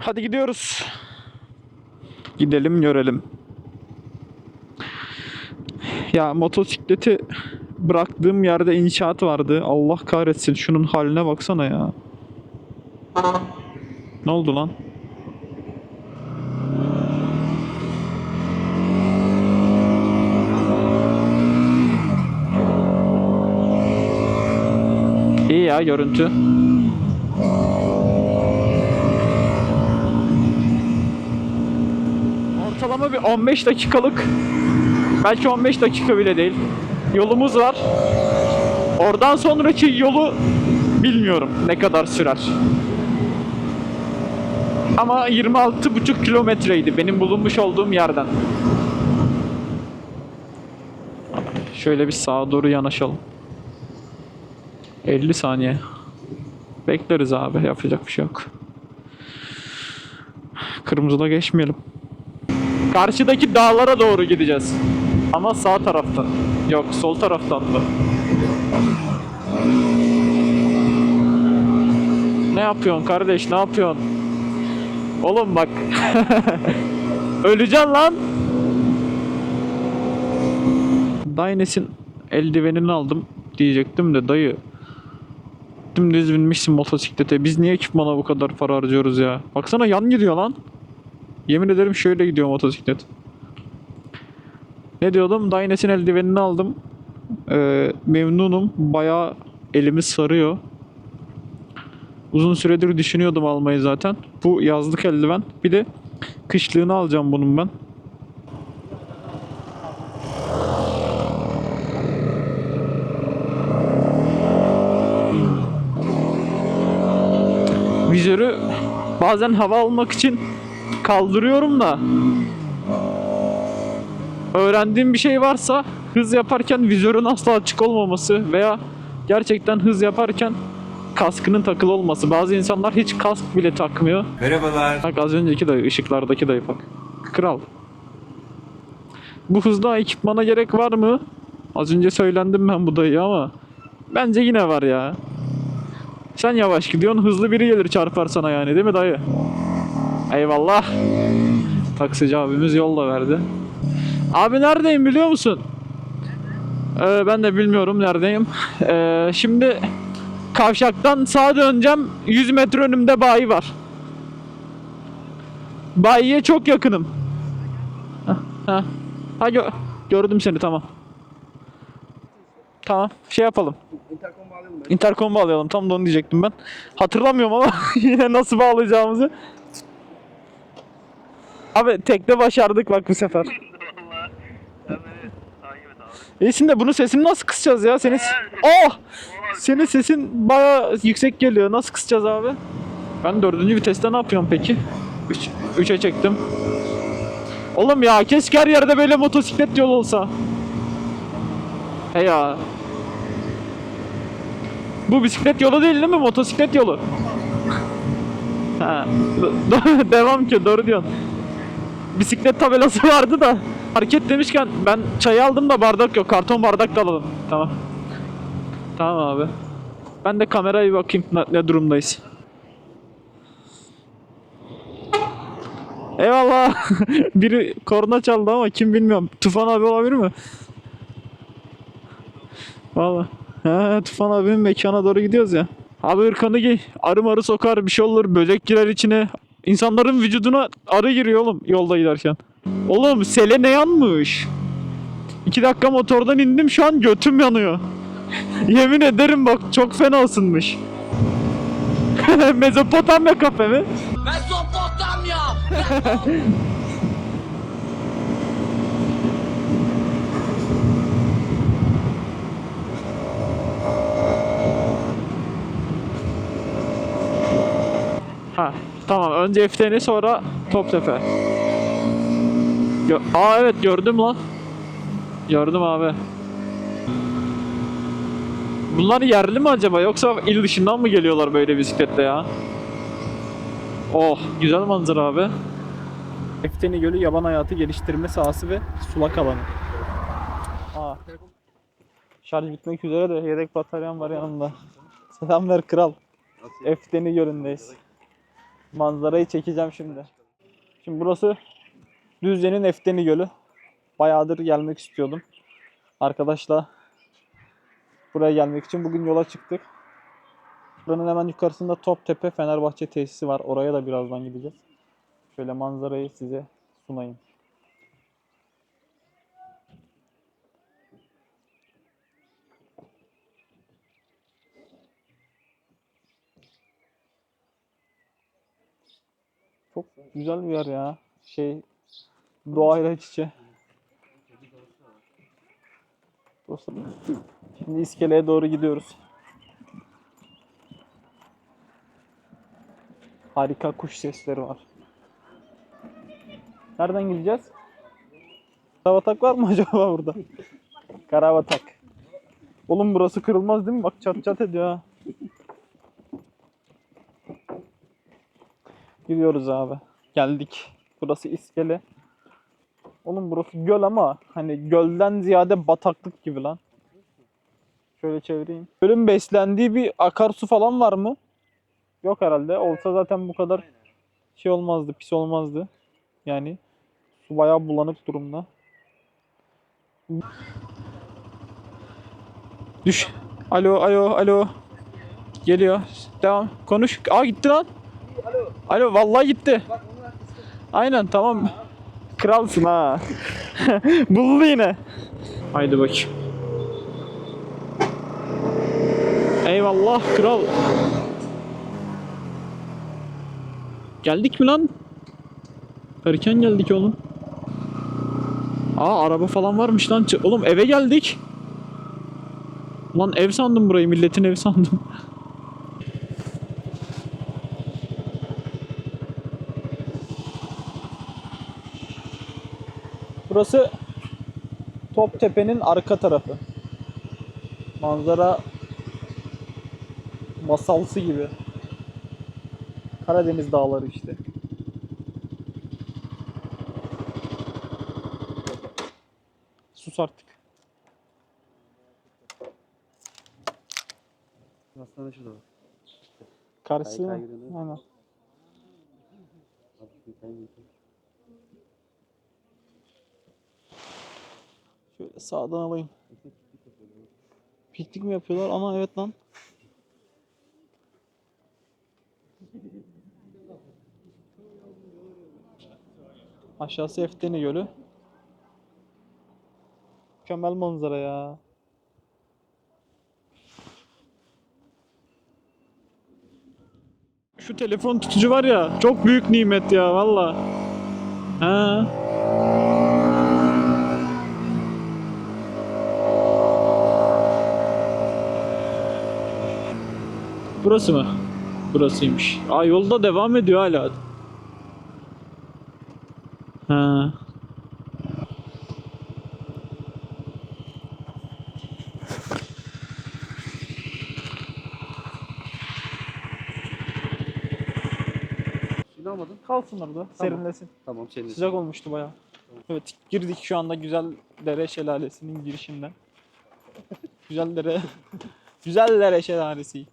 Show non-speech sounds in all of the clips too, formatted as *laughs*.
Hadi gidiyoruz. Gidelim görelim. Ya motosikleti bıraktığım yerde inşaat vardı. Allah kahretsin şunun haline baksana ya. Ne oldu lan? İyi ya görüntü. Bir 15 dakikalık belki 15 dakika bile değil. Yolumuz var. Oradan sonraki yolu bilmiyorum ne kadar sürer. Ama 26,5 kilometreydi benim bulunmuş olduğum yerden. Şöyle bir sağa doğru yanaşalım. 50 saniye. Bekleriz abi. Yapacak bir şey yok. Kırmızıda geçmeyelim. Karşıdaki dağlara doğru gideceğiz. Ama sağ taraftan. Yok sol taraftan da. Ne yapıyorsun kardeş? Ne yapıyorsun? Oğlum bak. *laughs* Öleceksin lan. Dynes'in eldivenini aldım diyecektim de dayı. Dümdüz binmişsin motosiklete. Biz niye ekipmana bu kadar para harcıyoruz ya? Baksana yan gidiyor lan. Yemin ederim şöyle gidiyor motosiklet. Ne diyordum? Dynes'in eldivenini aldım. Ee, memnunum. Bayağı elimi sarıyor. Uzun süredir düşünüyordum almayı zaten. Bu yazlık eldiven. Bir de kışlığını alacağım bunun ben. Vizörü bazen hava almak için kaldırıyorum da öğrendiğim bir şey varsa hız yaparken vizörün asla açık olmaması veya gerçekten hız yaparken kaskının takılı olması. Bazı insanlar hiç kask bile takmıyor. Merhabalar. Bak az önceki dayı, ışıklardaki dayı bak. Kral. Bu hızda ekipmana gerek var mı? Az önce söylendim ben bu dayı ama bence yine var ya. Sen yavaş gidiyorsun, hızlı biri gelir çarpar sana yani değil mi dayı? Eyvallah. Taksici abimiz yol da verdi. Abi neredeyim biliyor musun? Ee, ben de bilmiyorum neredeyim. Ee, şimdi kavşaktan sağa döneceğim. 100 metre önümde bayi var. Bayiye çok yakınım. Ha, ha. ha gö- gördüm seni tamam. Tamam şey yapalım. Intercom bağlayalım mı? Intercom bağlayalım. Tam da onu diyecektim ben. Hatırlamıyorum ama *laughs* yine nasıl bağlayacağımızı. Abi tekte başardık bak bu sefer. *laughs* İyisin de bunun sesini nasıl kısacağız ya? Senin Oh! Senin sesin baya yüksek geliyor. Nasıl kısacağız abi? Ben dördüncü viteste ne yapıyorum peki? 3 3'e çektim. Oğlum ya keşke her yerde böyle motosiklet yolu olsa. He ya. Bu bisiklet yolu değil değil mi? Motosiklet yolu. ha. *laughs* Devam ki doğru diyorsun. Bisiklet tabelası *laughs* vardı da. Hareket demişken ben çay aldım da bardak yok. Karton bardak da alalım. Tamam. Tamam abi. Ben de kameraya bir bakayım ne, durumdayız. Eyvallah. *laughs* Biri korna çaldı ama kim bilmiyorum. Tufan abi olabilir mi? Valla. Tufan abinin mekana doğru gidiyoruz ya. Abi ırkanı giy. Arı marı sokar bir şey olur. Böcek girer içine. İnsanların vücuduna arı giriyor oğlum yolda giderken. Oğlum sele ne yanmış? İki dakika motordan indim şu an götüm yanıyor. Yemin ederim bak çok fena ısınmış. *laughs* Mezopotamya kafe mi? Mesopotamya! Ha tamam önce FTN sonra Toptepe. Gö- Aa evet gördüm lan. Gördüm abi. Bunlar yerli mi acaba yoksa il dışından mı geliyorlar böyle bisikletle ya? Oh güzel manzara abi. Efteni Gölü yaban hayatı geliştirme sahası ve sulak alanı. Aa. Şarj bitmek üzere de yedek bataryam var yanımda. Selamlar kral. Efteni Gölü'ndeyiz. Manzarayı çekeceğim şimdi. Şimdi burası Düzce'nin Efteni Gölü. Bayağıdır gelmek istiyordum. Arkadaşla buraya gelmek için bugün yola çıktık. Buranın hemen yukarısında Toptepe Fenerbahçe tesisi var. Oraya da birazdan gideceğiz. Şöyle manzarayı size sunayım. Çok güzel bir yer ya. Şey doğayla iç içe. Dostum. Şimdi iskeleye doğru gidiyoruz. Harika kuş sesleri var. Nereden gideceğiz? Karabatak var mı *laughs* acaba burada? Karabatak. Oğlum burası kırılmaz değil mi? Bak çat çat ediyor ha. Gidiyoruz abi. Geldik. Burası iskele. Oğlum burası göl ama hani gölden ziyade bataklık gibi lan. Şöyle çevireyim. Gölün beslendiği bir akarsu falan var mı? Yok herhalde. Olsa zaten bu kadar şey olmazdı, pis olmazdı. Yani su bayağı bulanık durumda. Düş. Alo, alo, alo. Geliyor. Devam. Konuş. Aa gitti lan. Alo, vallahi gitti. Aynen tamam. Kralsın ha. *laughs* Buldu yine. Haydi bakayım. Eyvallah kral. Geldik mi lan? Erken geldik oğlum. Aa araba falan varmış lan. Oğlum eve geldik. Lan ev sandım burayı. Milletin evi sandım. *laughs* Burası Toptepe'nin arka tarafı. Manzara masalsı gibi. Karadeniz dağları işte. Sus artık. Hastane şurada. bak. Karşı. Kay- kaygılı. Aynen. Şöyle sağdan alayım. Piknik mi yapıyorlar? Ama evet lan. Aşağısı Efteni Gölü. Mükemmel manzara ya. Şu telefon tutucu var ya çok büyük nimet ya valla. Ha. Burası mı? Burasıymış. Aa yolda devam ediyor hala. Ha. Suyunu almadın. Kalsın orada. Serinlesin. Tamam senin. Sıcak olmuştu bayağı. Evet girdik şu anda güzel dere şelalesinin girişinden. *laughs* güzel dere. *laughs* güzel dere şelalesi.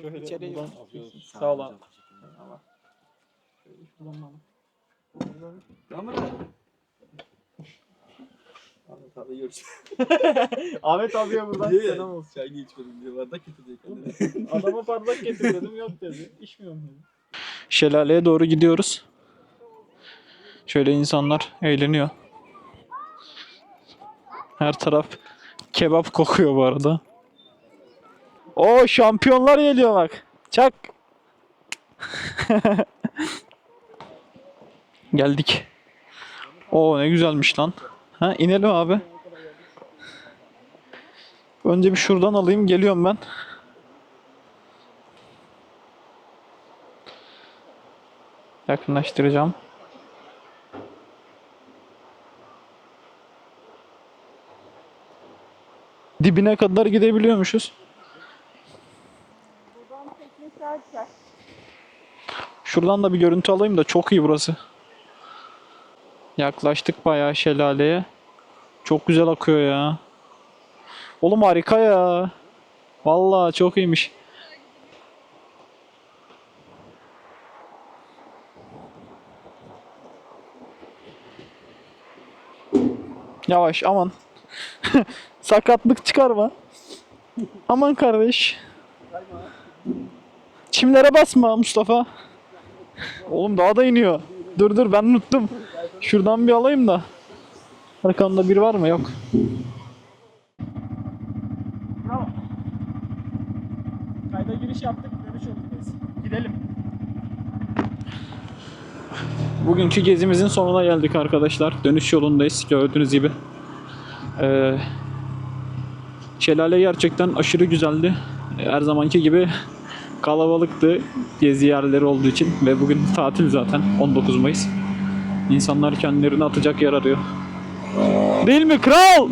Şöyle içeriye Sağ ol abi. Tamam. Ahmet abi görüşürüz. Ahmet abiye buradan Niye selam olsun. Çay içmedim diye bardak getirdi kendine. *laughs* Adama bardak getir dedim yok dedi. İçmiyorum dedi. Şelaleye doğru gidiyoruz. Şöyle insanlar eğleniyor. Her taraf kebap kokuyor bu arada. O şampiyonlar geliyor bak. Çak. *laughs* Geldik. O ne güzelmiş lan. Ha inelim abi. Önce bir şuradan alayım geliyorum ben. Yakınlaştıracağım. Dibine kadar gidebiliyormuşuz daha. Şuradan da bir görüntü alayım da çok iyi burası. Yaklaştık bayağı şelaleye. Çok güzel akıyor ya. Oğlum harika ya. Vallahi çok iyiymiş. Yavaş aman. *laughs* Sakatlık çıkarma. aman kardeş. Çimlere basma Mustafa. Oğlum daha da iniyor. Dur dur ben unuttum. Şuradan bir alayım da. Arkamda biri var mı? Yok. Bravo. Kayda giriş yaptık. Dönüş yolundayız. Gidelim. Bugünkü gezimizin sonuna geldik arkadaşlar. Dönüş yolundayız gördüğünüz gibi. Ee, şelale gerçekten aşırı güzeldi. Her zamanki gibi kalabalıktı gezi yerleri olduğu için ve bugün tatil zaten 19 Mayıs. İnsanlar kendilerini atacak yer arıyor. Değil mi kral?